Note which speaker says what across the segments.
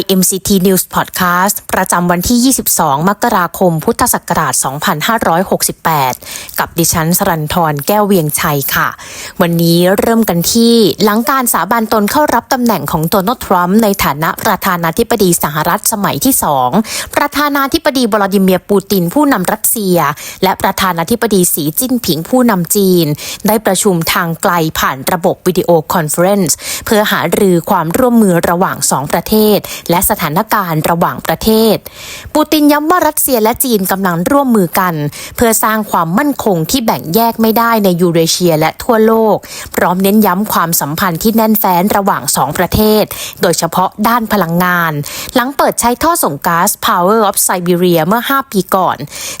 Speaker 1: IMCT News Podcast ประจำวันที่ 22 มกราคม พุทธศักราช 2568 กับดิฉันสรันทรแก้วเวียงชัยค่ะ วันนี้เริ่มกันที่หลังการสาบานตนเข้ารับตำแหน่งของโดนัลด์ทรัมป์ในฐานะประธานาธิบดีสหรัฐสมัยที่ 2 ประธานาธิบดีวลาดิเมียร์ปูตินผู้นำรัสเซีย และประธานาธิบดีสีจิ้นผิงผู้นำจีน ได้ประชุมทางไกลผ่านระบบวิดีโอคอนเฟรนซ์เพื่อหารือความร่วมมือระหว่างสองประเทศและสถานการณ์ระหว่างประเทศ ปูตินย้ำว่ารัสเซียและจีนกำลังร่วมมือกัน เพื่อสร้างความมั่นคงที่แบ่งแยกไม่ได้ในยูเรเชียและทั่วโลก พร้อมเน้นย้ำความสัมพันธ์ที่แน่นแฟ้นระหว่างสองประเทศ โดยเฉพาะด้านพลังงาน หลังเปิดใช้ท่อส่งก๊าซ Power of Siberia เมื่อ 5 ปีก่อน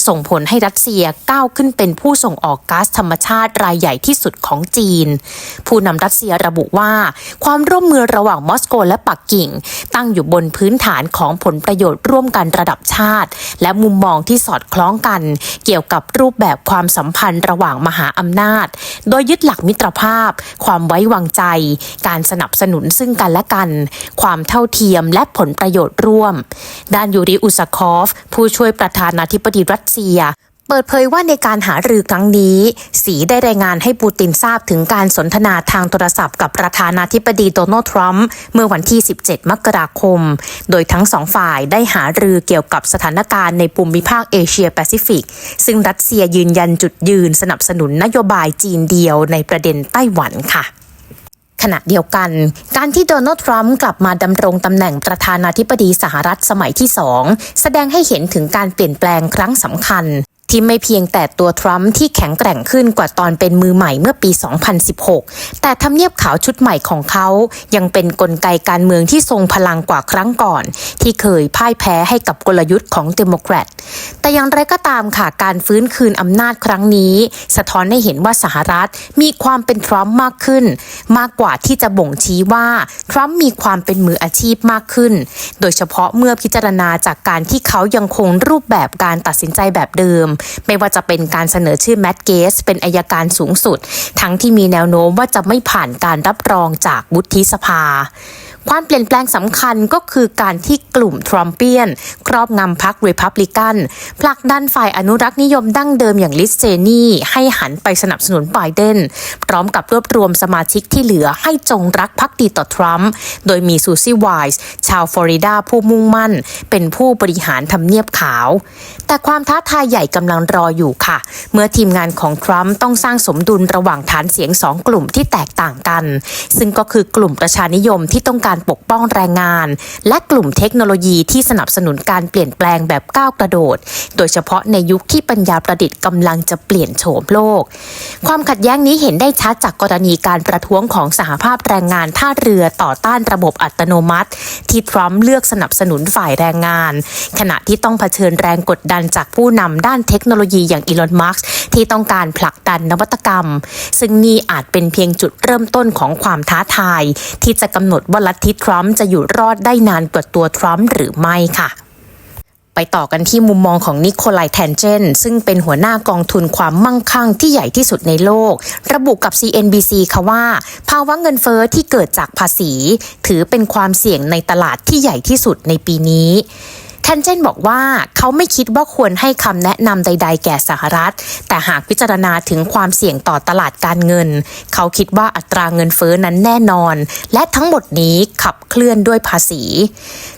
Speaker 1: ส่งผลให้รัสเซียก้าวขึ้นเป็นผู้ส่งออกก๊าซธรรมชาติรายใหญ่ที่สุดของจีน ผู้นำรัสเซียระบุว่า ความร่วมมือระหว่างมอสโกและปักกิ่ง ตั้งอยู่บนพื้นฐานของผลประโยชน์ร่วมกันระดับชาติ และมุมมองที่สอดคล้องกัน เกี่ยวกับรูปแบบความสัมพันธ์ระหว่างมหาอำนาจ โดยยึดหลักมิตรภาพ ความไว้วางใจ การสนับสนุนซึ่งกันและกัน ความเท่าเทียมและผลประโยชน์ร่วม ด้านยูริอุสคอฟ ผู้ช่วยประธานาธิบดีรัสเซีย เปิดเผยว่าในการหารือครั้งนี้ สีได้รายงานให้ปูตินทราบถึงการสนทนาทางโทรศัพท์กับประธานาธิบดีโดนัลด์ทรัมป์เมื่อวันที่ 17 มกราคม โดยทั้งสองฝ่ายได้หารือเกี่ยวกับสถานการณ์ในภูมิภาคเอเชียแปซิฟิก ซึ่งรัสเซียยืนยันจุดยืนสนับสนุนนโยบายจีนเดียวในประเด็นไต้หวันค่ะขณะเดียวกัน การที่โดนัลด์ทรัมป์กลับมาดำรงตำแหน่งประธานาธิบดีสหรัฐสมัยที่สองแสดงให้เห็นถึงการเปลี่ยนแปลงครั้งสำคัญ ที่ไม่เพียงแต่ตัวทรัมป์ที่แข็งแกร่งขึ้นกว่าตอนเป็นมือใหม่เมื่อปี 2016 แต่ทำเนียบขาวชุดใหม่ของเขายังเป็นนกลไกการเมืองที่ทรงพลังกว่าครั้งก่อน ที่เคยพ่ายแพ้ให้กับกลยุทธ์ของเดโมแครตแต่อย่างไรก็ตามค่ะการฟื้นคืนอำนาจครั้งนี้ สะท้อนให้เห็นว่าสหรัฐมีความเป็นทรัมป์มากขึ้น มากกว่าที่จะบ่งชี้ว่าทรัมป์มีความเป็นมืออาชีพมากขึ้น โดยเฉพาะเมื่อพิจารณาจากการที่เขายังคงรูปแบบการตัดสินใจแบบเดิมไม่ว่าจะเป็นการเสนอชื่อแมตเกส เป็นอายการสูงสุด ทั้งที่มีแนวโน้มว่าจะไม่ผ่านการรับรองจากวุฒิสภา ความเปลี่ยนแปลงสำคัญก็คือการที่กลุ่มทรัมเปียน ครอบงำพรรครีพับลิกันผลักดันฝ่ายอนุรักษ์นิยมดั้งเดิมอย่างลิสเจนี่ให้หันไปสนับสนุนไบเดน พร้อมกับรวบรวมสมาชิกที่เหลือให้จงรักภักดีต่อทรัมป์โดยมีซูซี่ไวส์ชาวฟลอริดาผู้มุ่งมั่น เป็นผู้บริหารทำเนียบขาว แต่ความท้าทายใหญ่กำลังรออยู่ค่ะ เมื่อทีมงานของทรัมป์ต้องสร้างสมดุลระหว่างฐานเสียงสองกลุ่มที่แตกต่างกัน ซึ่งก็คือกลุ่มประชานิยมที่ต้องการปกป้องแรงงาน และกลุ่มเทคโนโลยีที่สนับสนุนการเปลี่ยนแปลงแบบก้าวกระโดด โดยเฉพาะในยุคที่ปัญญาประดิษฐ์กำลังจะเปลี่ยนโฉมโลก ความขัดแย้งนี้เห็นได้ชัดจากกรณีการประท้วงของสหภาพแรงงานท่าเรือต่อต้านระบบอัตโนมัติ ที่ทรัมป์เลือกสนับสนุนฝ่ายแรงงาน ขณะที่ต้องเผชิญแรงกดดันจากผู้นำด้านเทคโนโลยีอย่างอีลอนมัสก์ที่ต้องการผลักดันนวัตกรรม ซึ่งนี่อาจเป็นเพียงจุดเริ่มต้นของความท้าทาย ที่จะกำหนดว่าลัทธิทรัมป์จะอยู่รอดได้นานกว่าตัวทรัมป์หรือไม่ค่ะไปต่อกันที่มุมมองของนิโคลายแทนเจน ซึ่งเป็นหัวหน้ากองทุนความมั่งคั่งที่ใหญ่ที่สุดในโลก ระบุกับ CNBC ค่ะว่า ภาวะเงินเฟอ้อที่เกิดจากภาษี ถือเป็นความเสี่ยงในตลาดที่ใหญ่ที่สุดในปีนี้ แทนเจนบอกว่าเขาไม่คิดว่าควรให้คำแนะนำใด ๆ แก่สหรัฐ แต่หากพิจารณาถึงความเสี่ยงต่อตลาดการเงิน เขาคิดว่าอัตราเงินเฟ้อนั้นแน่นอน และทั้งหมดนี้ขับเคลื่อนด้วยภาษี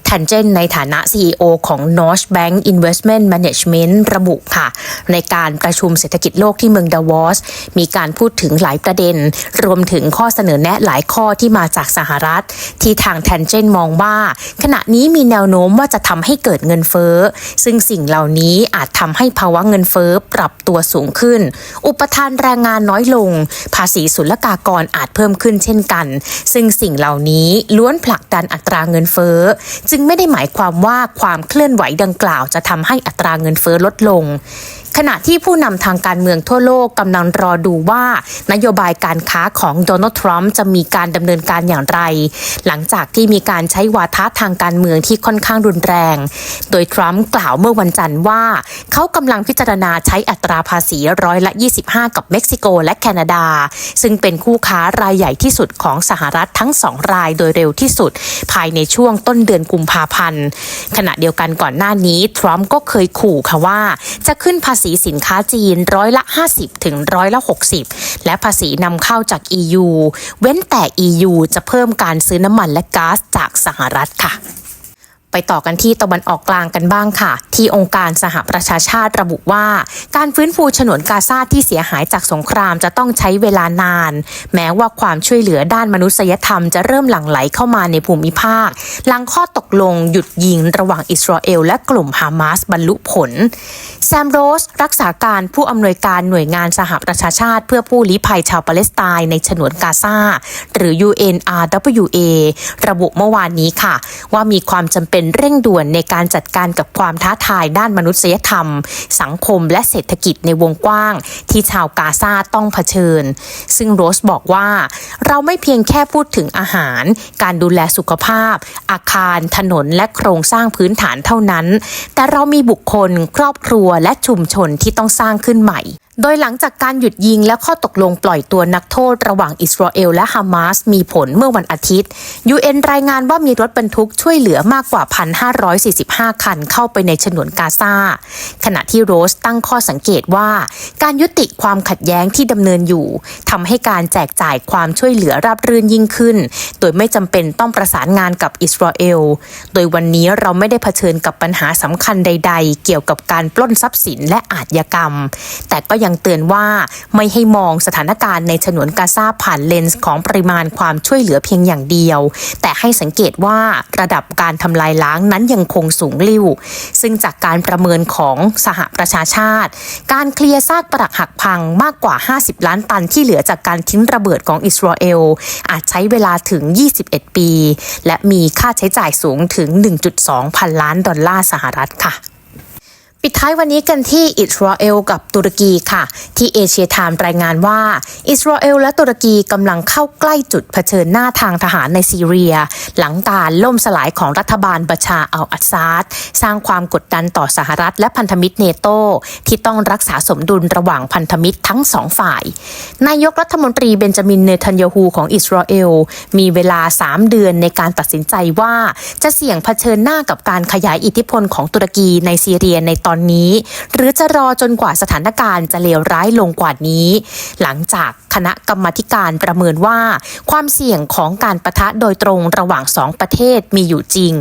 Speaker 1: แทนเจนในฐานะ CEO ของ North Bank Investment Management ระบุค่ะ ในการประชุมเศรษฐกิจโลกที่เมืองดาวอส มีการพูดถึงหลายประเด็น รวมถึงข้อเสนอแนะหลายข้อที่มาจากสหรัฐ ที่ทางแทนเจนมองว่า ขณะนี้มีแนวโน้มว่าจะทำให้เกิดเงินเฟ้อ ซึ่งสิ่งเหล่านี้อาจทำให้ภาวะเงินเฟ้อปรับตัวสูงขึ้น อุปทานแรงงานน้อยลง ภาษีศุลกากรอาจเพิ่มขึ้นเช่นกัน ซึ่งสิ่งเหล่านี้ล้วนผลักดันอัตราเงินเฟ้อ จึงไม่ได้หมายความว่าความเคลื่อนไหวดังกล่าวจะทำให้อัตราเงินเฟ้อลดลง ขณะที่ผู้นำทางการเมืองทั่วโลกกำลังรอดูว่านโยบายการค้าของโดนัลด์ทรัมป์จะมีการดำเนินการอย่างไร หลังจากที่มีการใช้วาทะทางการเมืองที่ค่อนข้างรุนแรง โดยทรัมป์กล่าวเมื่อวันจันทร์ว่า เขากำลังพิจารณาใช้อัตราภาษีร้อยละ 25 กับเม็กซิโกและแคนาดา ซึ่งเป็นคู่ค้ารายใหญ่ที่สุดของสหรัฐทั้งสองรายโดยเร็วที่สุด ภายในช่วงต้นเดือนกุมภาพันธ์ ขณะเดียวกันก่อนหน้านี้ทรัมป์ก็เคยขู่ค่ะว่าจะขึ้นภาษีสินค้าจีนร้อยละ 50 ถึงร้อยละ 60 และภาษีนำเข้าจาก EU เว้นแต่ EU จะเพิ่มการซื้อน้ำมันและก๊าซจากสหรัฐค่ะ ไปต่อกันที่ตะวันออกกลางกันบ้างค่ะ ที่องค์การสหประชาชาติระบุว่า การฟื้นฟูฉนวนกาซาที่เสียหายจากสงครามจะต้องใช้เวลานาน แม้ว่าความช่วยเหลือด้านมนุษยธรรมจะเริ่มหลั่งไหลเข้ามาในภูมิภาค หลังข้อตกลงหยุดยิงระหว่างอิสราเอลและกลุ่มฮามาสบรรลุผล แซมโรส รักษาการผู้อำนวยการหน่วยงานสหประชาชาติ เพื่อผู้ลี้ภัยชาวปาเลสไตน์ในฉนวนกาซาหรือ UNRWA ระบุเมื่อวานนี้ค่ะ ว่ามีความจำเป็นเร่งด่วนในการจัดการกับความท้าทายด้านมนุษยธรรม สังคมและเศรษฐกิจในวงกว้าง ที่ชาวกาซาต้องเผชิญ ซึ่งโรสบอกว่า เราไม่เพียงแค่พูดถึงอาหาร การดูแลสุขภาพ อาคาร ถนนและโครงสร้างพื้นฐานเท่านั้น แต่เรามีบุคคล ครอบครัวและชุมชนที่ต้องสร้างขึ้นใหม่ โดยหลังจากการหยุดยิงและข้อตกลงปล่อยตัวนักโทษระหว่างอิสราเอลและฮามาสมีผลเมื่อวันอาทิตย์ UN รายงานว่ามีรถบรรทุกช่วยเหลือมากกว่า 1,545 คันเข้าไปในฉนวนกาซา ขณะที่โรสตั้งข้อสังเกตว่า การยุติความขัดแย้งที่ดำเนินอยู่ทำให้การแจกจ่ายความช่วยเหลือราบรื่นยิ่งขึ้น โดยไม่จำเป็นต้องประสานงานกับอิสราเอล โดยวันนี้เราไม่ได้เผชิญกับปัญหาสำคัญใด ๆ เกี่ยวกับการปล้นทรัพย์สินและอาชญากรรม แต่ก็ยังังเตือนว่าไม่ให้มองสถานการณ์ในฉนวนกาซาผ่านเลนส์ของปริมาณความช่วยเหลือเพียงอย่างเดียว แต่ให้สังเกตว่าระดับการทำลายล้างนั้นยังคงสูงลิ่ว ซึ่งจากการประเมินของสหประชาชาติ การเคลียร์ซากปรักหักพังมากกว่า 50 ล้านตันที่เหลือจากการทิ้งระเบิดของอิสราเอล อาจใช้เวลาถึง 21 ปี และมีค่าใช้จ่ายสูงถึง 1.2 พันล้านดอลลาร์สหรัฐค่ะ ปิดท้ายวันนี้กันที่อิสราเอลกับตุรกีค่ะ ที่เอเชียไทม์รายงานว่า อิสราเอลและตุรกีกำลังเข้าใกล้จุดเผชิญหน้าทางทหารในซีเรีย หลังการล่มสลายของรัฐบาลบาชาอัลอาซาดสร้างความกดดันต่อสหรัฐและพันธมิตรเนโตที่ต้องรักษาสมดุลระหว่างพันธมิตรทั้งสองฝ่าย นายกรัฐมนตรีเบนจามินเนทันยาฮูของอิสราเอลมีเวลา 3 เดือนในการตัดสินใจว่าจะเสี่ยงเผชิญหน้ากับการขยายอิทธิพลของตุรกีในซีเรียในตอนนี้ หรือจะรอจนกว่าสถานการณ์จะเลวร้ายลงกว่านี้ หลังจากคณะกรรมการประเมินว่า ความเสี่ยงของการประทะโดยตรงระหว่างสองประเทศมีอยู่จริง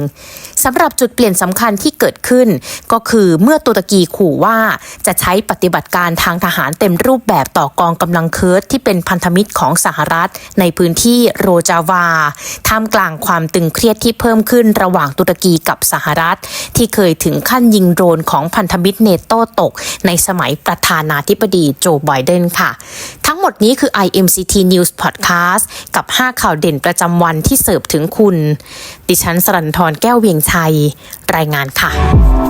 Speaker 1: สำหรับจุดเปลี่ยนสำคัญที่เกิดขึ้น ก็คือเมื่อตุรกีขู่ว่าจะใช้ปฏิบัติการทางทหารเต็มรูปแบบต่อกองกำลังเคิร์ดที่เป็นพันธมิตรของสหรัฐ ในพื้นที่โรจาวาท่ามกลางความตึงเครียดที่เพิ่มขึ้นระหว่างตุรกีกับสหรัฐ ที่เคยถึงขั้นยิงโดรนของพันนธมิตรเนโตตก ในสมัยประธานาธิบดีโจไบเดนค่ะ ทั้งหมดนี้คือ IMCT News Podcast กับ 5 ข่าวเด่นประจำวันที่เสิร์ฟถึงคุณ ดิฉันสรันทรแก้วเวียงชัย รายงานค่ะ